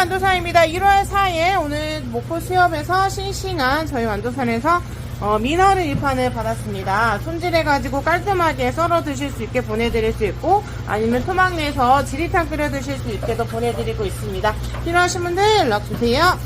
완도산입니다. 1월 4일 오늘 목포 수협에서 싱싱한 저희 완도산에서 어, 민어를 입판을 받았습니다. 손질해가지고 깔끔하게 썰어 드실 수 있게 보내드릴 수 있고 아니면 토막 내서 지리탕 끓여 드실 수 있게도 보내드리고 있습니다. 필요하신 분들 연락 주세요.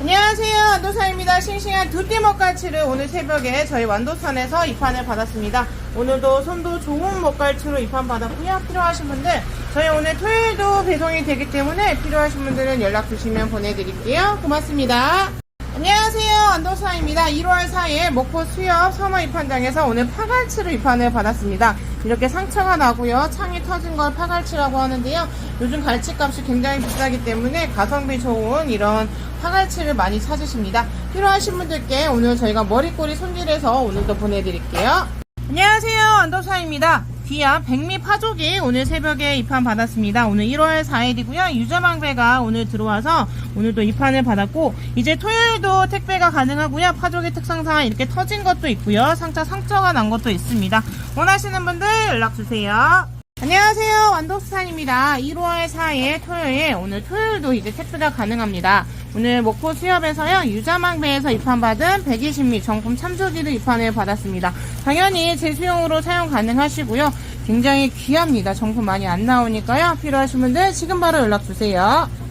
안녕하세요. 완도산입니다. 싱싱한 두띠 먹갈치를 오늘 새벽에 저희 완도산에서 입판을 받았습니다. 오늘도 손도 좋은 먹갈치로 입판 받았고요. 필요하신 분들 저희 오늘 토요일도 배송이 되기 때문에 필요하신 분들은 연락 주시면 보내드릴게요. 고맙습니다. 안녕하세요. 완도사입니다. 1월 4일 목포 수협 선호 입판장에서 오늘 파갈치로 입판을 받았습니다. 이렇게 상처가 나고요. 창이 터진 걸 파갈치라고 하는데요. 요즘 갈치값이 굉장히 비싸기 때문에 가성비 좋은 이런 파갈치를 많이 찾으십니다. 필요하신 분들께 오늘 저희가 머리꼬리 손질해서 오늘도 보내드릴게요. 안녕하세요. 안도사입니다. 뒤앞 백미 파족이 오늘 새벽에 입판 받았습니다. 오늘 1월 4일이고요. 유자망배가 오늘 들어와서 오늘도 입판을 받았고 이제 토요일도 택배가 가능하고요. 파족의 특성상 이렇게 터진 것도 있고요. 상처 상처가 난 것도 있습니다. 원하시는 분들 연락 주세요. 안녕하세요. 완도수산입니다. 1월 4일 토요일, 오늘 토요일도 이제 택배가 가능합니다. 오늘 목포 수협에서요, 유자망배에서 입판받은 120미 정품 참조기를 입판을 받았습니다. 당연히 제수용으로 사용 가능하시고요. 굉장히 귀합니다. 정품 많이 안 나오니까요. 필요하신 분들 지금 바로 연락주세요.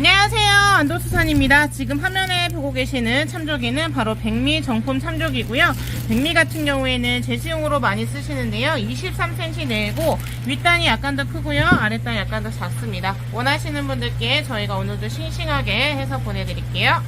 안녕하세요. 안도수산입니다. 지금 화면에 보고 계시는 참조기는 바로 백미 정품 참조기고요. 백미 같은 경우에는 제수용으로 많이 쓰시는데요. 23cm 내고 윗단이 약간 더 크고요. 아랫단이 약간 더 작습니다. 원하시는 분들께 저희가 오늘도 싱싱하게 해서 보내드릴게요.